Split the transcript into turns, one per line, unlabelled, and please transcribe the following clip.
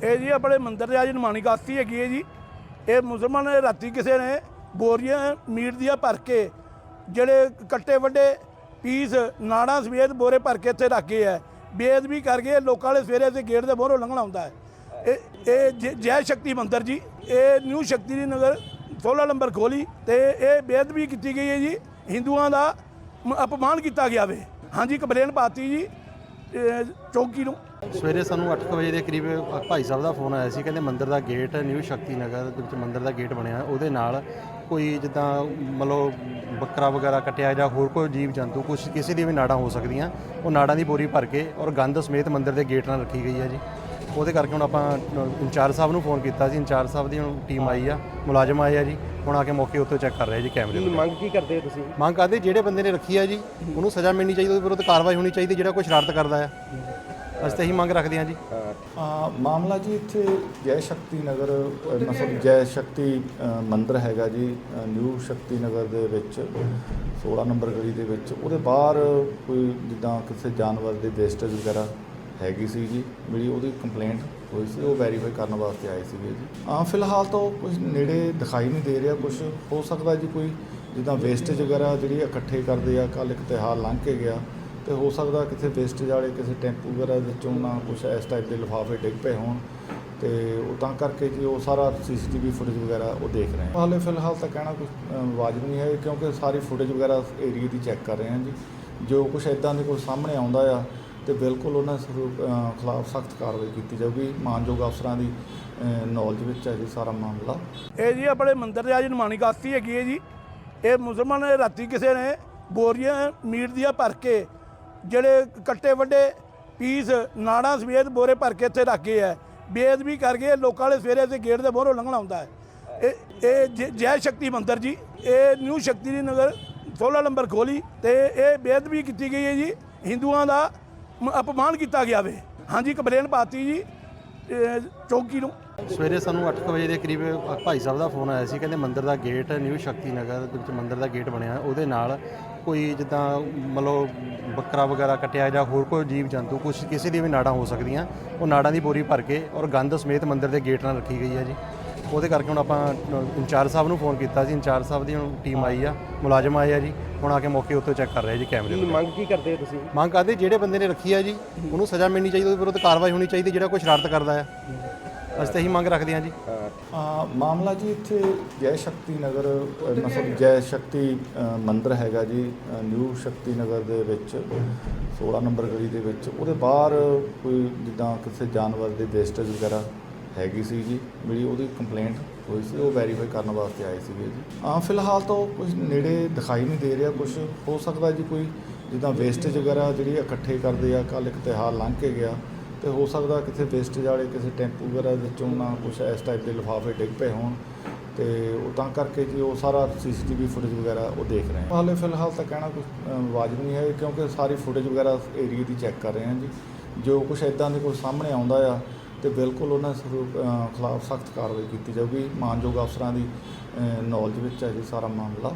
ਇਹ ਜੀ ਆਪਣੇ ਮੰਦਿਰ ਦੇ ਅੱਜ ਨਿਮਾਣੀ ਕਾਸਤੀ ਹੈਗੀ ਹੈ ਜੀ। ਇਹ ਮੁਸਲਮਾਨ ਨੇ ਰਾਤੀ ਕਿਸੇ ਨੇ ਬੋਰੀਆਂ, ਮੀਟ ਦੀਆਂ ਭਰ ਕੇ ਜਿਹੜੇ ਕੱਟੇ ਵੱਡੇ ਪੀਸ, ਨਾੜਾਂ ਸਮੇਤ ਬੋਰੇ ਭਰ ਕੇ ਇੱਥੇ ਰੱਖ ਗਏ ਹੈ। ਬੇਅਦਬੀ ਕਰ ਗਏ, ਲੋਕਾਂ ਵਾਲੇ ਸਵੇਰੇ ਅਸੀਂ ਗੇਟ ਦੇ ਬਾਹਰੋਂ ਲੰਘਣਾ ਹੁੰਦਾ ਹੈ। ਇਹ ਇਹ ਜੈ- ਸ਼ਕਤੀ ਮੰਦਿਰ ਜੀ। ਇਹ ਨਿਊ ਸ਼ਕਤੀ ਦੀ ਨਗਰ 16 ਨੰਬਰ ਖੋਲੀ ਤੇ ਇਹ ਬੇਅਦਬੀ ਕੀਤੀ ਗਈ ਹੈ ਜੀ। ਹਿੰਦੂਆਂ ਦਾ ਅਪਮਾਨ ਕੀਤਾ ਗਿਆ ਵੇ। ਹਾਂਜੀ ਕੰਪਲੇਨ ਪਾਤੀ ਜੀ। ਚੌਕੀ ਨੂੰ।
ਸਵੇਰੇ ਸਾਨੂੰ 8 ਵਜੇ ਦੇ ਕਰੀਬ ਭਾਈ ਸਾਹਿਬ ਦਾ ਫੋਨ ਆਇਆ ਸੀ, ਕਹਿੰਦੇ ਮੰਦਿਰ ਦਾ ਗੇਟ ਨਿਊ ਸ਼ਕਤੀ ਨਗਰ ਦੇ ਵਿੱਚ ਮੰਦਿਰ ਦਾ ਗੇਟ ਬਣਿਆ ਉਹਦੇ ਨਾਲ ਕੋਈ ਜਿੱਦਾਂ ਮਤਲਬ ਬੱਕਰਾ ਵਗੈਰਾ ਕੱਟਿਆ ਜਾਂ ਹੋਰ ਕੋਈ ਜੀਵ ਜੰਤੂ, ਕੁਛ ਕਿਸੇ ਦੀ ਵੀ ਨਾੜਾਂ ਹੋ ਸਕਦੀਆਂ, ਉਹ ਨਾੜਾਂ ਦੀ ਬੋਰੀ ਭਰ ਕੇ ਔਰ ਗੰਦ ਸਮੇਤ ਮੰਦਿਰ ਦੇ ਗੇਟ ਨਾਲ ਰੱਖੀ ਗਈ ਹੈ ਜੀ। ਉਹਦੇ ਕਰਕੇ ਹੁਣ ਆਪਾਂ ਇੰਚਾਰਜ ਸਾਹਿਬ ਨੂੰ ਫੋਨ ਕੀਤਾ ਸੀ ਇੰਚਾਰਜ ਸਾਹਿਬ ਦੀ ਹੁਣ ਟੀਮ ਆਈ ਆ ਮੁਲਾਜ਼ਮ ਆਏ ਆ ਜੀ। ਹੁਣ ਆ ਕੇ ਮੌਕੇ ਉੱਤੇ ਚੈੱਕ ਕਰ ਰਹੇ ਜੀ ਕੈਮਰੇ ਵਗੈਰਾ।
ਮੰਗ ਕੀ ਕਰਦੇ ਹੋ ਤੁਸੀਂ?
ਮੰਗ ਕਰਦੇ ਜਿਹੜੇ ਬੰਦੇ ਨੇ ਰੱਖੀ ਆ ਜੀ ਉਹਨੂੰ ਸਜ਼ਾ ਮਿਲਣੀ ਚਾਹੀਦੀ ਉਹਦੇ ਵਿਰੁੱਧ ਕਾਰਵਾਈ ਹੋਣੀ ਚਾਹੀਦੀ ਜਿਹੜਾ ਕੋਈ ਸ਼ਰਾਰਤ ਕਰਦਾ ਆ। ਅਸੀਂ ਤਾਂ ਇਹੀ ਮੰਗ ਰੱਖਦੇ ਹਾਂ ਜੀ।
ਆ ਮਾਮਲਾ ਜੀ ਇੱਥੇ ਜੈ ਸ਼ਕਤੀ ਨਗਰ ਮਤਲਬ ਜੈ ਸ਼ਕਤੀ ਮੰਦਿਰ ਹੈਗਾ ਜੀ ਨਿਊ ਸ਼ਕਤੀ ਨਗਰ ਦੇ ਵਿੱਚ 16 ਨੰਬਰ ਗਲੀ ਦੇ ਵਿੱਚ। ਉਹਦੇ ਬਾਹਰ ਕੋਈ ਜਿੱਦਾਂ ਕਿਸੇ ਜਾਨਵਰ ਦੇ ਵੇਸਟੇਜ ਵਗੈਰਾ ਹੈਗੀ ਸੀ ਜੀ, ਮੇਰੀ ਉਹਦੀ ਕੰਪਲੇਂਟ ਹੋਈ ਸੀ, ਉਹ ਵੈਰੀਫਾਈ ਕਰਨ ਵਾਸਤੇ ਆਏ ਸੀਗੇ ਜੀ। ਹਾਂ, ਫਿਲਹਾਲ ਤਾਂ ਕੁਝ ਨੇੜੇ ਦਿਖਾਈ ਨਹੀਂ ਦੇ ਰਿਹਾ ਕੁਝ ਹੋ ਸਕਦਾ ਜੀ ਕੋਈ ਜਿੱਦਾਂ ਵੇਸਟੇਜ ਵਗੈਰਾ ਜਿਹੜੀ ਇਕੱਠੇ ਕਰਦੇ ਆ ਕੱਲ ਇੱਕ ਤਿਉਹਾਰ ਲੰਘ ਕੇ ਗਿਆ। ਤੇ ਹੋ ਸਕਦਾ ਕਿਤੇ ਵੇਸਟੇਜ ਵਾਲੇ ਕਿਸੇ ਟੈਂਪੂ ਵਗੈਰਾ ਵਿੱਚੋਂ ਨਾ ਕੁਝ ਇਸ ਟਾਈਪ ਦੇ ਲਿਫਾਫੇ ਡਿੱਗ ਪਏ ਹੋਣ। ਤੇ ਉਹ ਤਾਂ ਕਰਕੇ ਜੀ ਉਹ ਸਾਰਾ ਸੀਸੀਟੀਵੀ ਫੁਟੇਜ ਵਗੈਰਾ ਉਹ ਦੇਖ ਰਹੇ ਹਾਂ ਹਾਲੇ ਫਿਲਹਾਲ ਤਾਂ ਕਹਿਣਾ ਕੁਝ ਵਾਜਬ ਨਹੀਂ ਹੈ ਕਿਉਂਕਿ ਸਾਰੀ ਫੁਟੇਜ ਵਗੈਰਾ ਏਰੀਆ ਦੀ ਚੈੱਕ ਕਰ ਰਹੇ ਹਾਂ ਜੀ। ਜੋ ਕੁਝ ਇਦਾਂ ਦੇ ਕੋਈ ਸਾਹਮਣੇ ਆਉਂਦਾ ਆ ਤੇ ਬਿਲਕੁਲ ਉਹਨਾਂ ਖਿਲਾਫ ਸਖਤ ਕਾਰਵਾਈ ਕੀਤੀ ਜਾਊਗੀ। ਮਾਨਯੋਗ ਅਫਸਰਾਂ ਦੀ ਨੌਲੇਜ ਵਿੱਚ ਹੈ ਜੀ ਸਾਰਾ ਮਾਮਲਾ।
ਇਹ ਜੀ ਆਪਣੇ ਮੰਦਿਰ ਦੇ ਅੱਜ ਨਿਮਾਣੀ ਕਾਸਤੀ ਹੈਗੀ ਹੈ ਜੀ, ਇਹ ਮੁਸਲਮਾਨ ਰਾਤੀ ਕਿਸੇ ਨੇ ਬੋਰੀਆਂ ਮੀਟ ਦੀਆਂ ਭਰ ਕੇ ਜਿਹੜੇ ਕੱਟੇ ਵੱਡੇ ਪੀਸ ਨਾੜਾਂ ਸਮੇਤ ਬੋਰੇ ਭਰ ਕੇ ਇੱਥੇ ਰੱਖ ਗਏ ਹੈ। ਬੇਅਦਬੀ ਕਰ ਗਏ, ਲੋਕਾਂ ਵਾਲੇ ਸਵੇਰੇ ਤੇ ਗੇਟ ਦੇ ਬਾਹਰੋਂ ਲੰਘਣਾ ਹੁੰਦਾ ਹੈ। ਇਹ ਇਹ ਜੈ- ਸ਼ਕਤੀ ਮੰਦਿਰ ਜੀ, ਇਹ ਨਿਊ ਸ਼ਕਤੀ ਨਗਰ 16 ਨੰਬਰ ਖੋਲੀ ਤੇ ਇਹ ਬੇਅਦਬੀ ਕੀਤੀ ਗਈ ਹੈ ਜੀ। ਹਿੰਦੂਆਂ ਦਾ ਅਪਮਾਨ ਕੀਤਾ ਗਿਆ ਵੇ ਹਾਂਜੀ ਕੰਪਲੇਨ ਪਾਤੀ ਜੀ, ਇਹ ਚੌਂਕੀ ਨੂੰ।
ਸਵੇਰੇ ਸਾਨੂੰ 8 ਵਜੇ ਦੇ ਕਰੀਬ ਭਾਈ ਸਾਹਿਬ ਦਾ ਫੋਨ ਆਇਆ ਸੀ, ਕਹਿੰਦੇ ਮੰਦਿਰ ਦਾ ਗੇਟ, ਨਿਊ ਸ਼ਕਤੀ ਨਗਰ ਦੇ ਵਿੱਚ ਮੰਦਿਰ ਦਾ ਗੇਟ ਬਣਿਆ, ਉਹਦੇ ਨਾਲ ਕੋਈ ਜਿੱਦਾਂ ਮਤਲਬ ਬੱਕਰਾ ਵਗੈਰਾ ਕੱਟਿਆ ਜਾਂ ਹੋਰ ਕੋਈ ਜੀਵ ਜੰਤੂ ਕੁਝ ਕਿਸੇ ਦੀ ਵੀ ਨਾੜਾਂ ਹੋ ਸਕਦੀਆਂ, ਉਹ ਨਾੜਾਂ ਦੀ ਬੋਰੀ ਭਰ ਕੇ ਔਰ ਗੰਦ ਸਮੇਤ ਮੰਦਿਰ ਦੇ ਗੇਟ ਨਾਲ ਰੱਖੀ ਗਈ ਹੈ ਜੀ। ਉਹਦੇ ਕਰਕੇ ਹੁਣ ਆਪਾਂ ਇੰਚਾਰਜ ਸਾਹਿਬ ਨੂੰ ਫੋਨ ਕੀਤਾ ਸੀ। ਇੰਚਾਰਜ ਸਾਹਿਬ ਦੀ ਹੁਣ ਟੀਮ ਆਈ ਆ ਮੁਲਾਜ਼ਮ ਆਏ ਆ ਜੀ। ਹੁਣ ਆ ਕੇ ਮੌਕੇ ਉੱਤੇ ਚੈੱਕ ਕਰ ਰਹੇ ਜੀ ਕੈਮਰੇ
ਕੀ। ਮੰਗ ਕੀ ਕਰਦੇ ਹੋ ਤੁਸੀਂ?
ਮੰਗ ਕਰਦੇ ਜਿਹੜੇ ਬੰਦੇ ਨੇ ਰੱਖੀ ਆ ਜੀ ਉਹਨੂੰ ਸਜ਼ਾ ਮਿਲਣੀ ਚਾਹੀਦੀ ਉਹਦੇ ਵਿਰੁੱਧ ਕਾਰਵਾਈ ਹੋਣੀ ਚਾਹੀਦੀ ਜਿਹੜਾ ਕੋਈ ਸ਼ਰਾਰਤ ਕਰਦਾ ਆ। ਅਸੀਂ ਤਾਂ ਇਹੀ ਮੰਗ ਰੱਖਦੇ ਹਾਂ ਜੀ।
ਆ ਮਾਮਲਾ ਜੀ ਇੱਥੇ ਜੈ ਸ਼ਕਤੀ ਨਗਰ ਮਤਲਬ ਜੈ ਸ਼ਕਤੀ ਮੰਦਿਰ ਹੈਗਾ ਜੀ ਨਿਊ ਸ਼ਕਤੀ ਨਗਰ ਦੇ ਵਿੱਚ 16 ਨੰਬਰ ਗਲੀ ਦੇ ਵਿੱਚ। ਉਹਦੇ ਬਾਹਰ ਕੋਈ ਜਿੱਦਾਂ ਕਿਸੇ ਜਾਨਵਰ ਦੇ ਵੇਸਟੇਜ ਵਗੈਰਾ ਹੈਗੀ ਸੀ ਜੀ, ਮੇਰੀ ਉਹਦੀ ਕੰਪਲੇਂਟ ਹੋਈ ਸੀ, ਉਹ ਵੈਰੀਫਾਈ ਕਰਨ ਵਾਸਤੇ ਆਏ ਸੀਗੇ ਜੀ। ਹਾਂ, ਫਿਲਹਾਲ ਤਾਂ ਕੁਝ ਨੇੜੇ ਦਿਖਾਈ ਨਹੀਂ ਦੇ ਰਿਹਾ ਕੁਝ ਹੋ ਸਕਦਾ ਜੀ ਕੋਈ ਜਿੱਦਾਂ ਵੇਸਟੇਜ ਵਗੈਰਾ ਜਿਹੜੀ ਇਕੱਠੇ ਕਰਦੇ ਆ ਕੱਲ ਇੱਕ ਤਿਉਹਾਰ ਲੰਘ ਕੇ ਗਿਆ, ਤੇ ਹੋ ਸਕਦਾ ਕਿਸੇ ਵੇਸਟੇਜ ਵਾਲੇ ਕਿਸੇ ਟੈਂਪੂ ਵਗੈਰਾ ਵਿੱਚੋਂ ਨਾ ਕੁਝ ਇਸ ਟਾਈਪ ਦੇ ਲਿਫਾਫੇ ਡਿੱਗ ਪਏ ਹੋਣ, ਤੇ ਉਹ ਤਾਂ ਕਰਕੇ ਜੀ ਉਹ ਸਾਰਾ ਸੀਸੀਟੀਵੀ ਫੁਟੇਜ ਵਗੈਰਾ ਉਹ ਦੇਖ ਰਹੇ ਹਾਂ ਹਾਲੇ ਫਿਲਹਾਲ ਤਾਂ ਕਹਿਣਾ ਕੁਝ ਵਾਜਬ ਨਹੀਂ ਹੈ ਕਿਉਂਕਿ ਸਾਰੀ ਫੁਟੇਜ ਵਗੈਰਾ ਏਰੀਆ ਦੀ ਚੈੱਕ ਕਰ ਰਹੇ ਹਾਂ ਜੀ। ਜੋ ਕੁਝ ਇਦਾਂ ਦੇ ਕੋਈ ਸਾਹਮਣੇ ਆਉਂਦਾ ਆ ਤੇ ਬਿਲਕੁਲ ਉਹਨਾਂ ਖਿਲਾਫ ਸਖਤ ਕਾਰਵਾਈ ਕੀਤੀ ਜਾਊਗੀ। ਮਾਨਯੋਗ ਅਫਸਰਾਂ ਦੀ ਨੌਲੇਜ ਵਿੱਚ ਹੈ ਜੀ ਸਾਰਾ ਮਾਮਲਾ।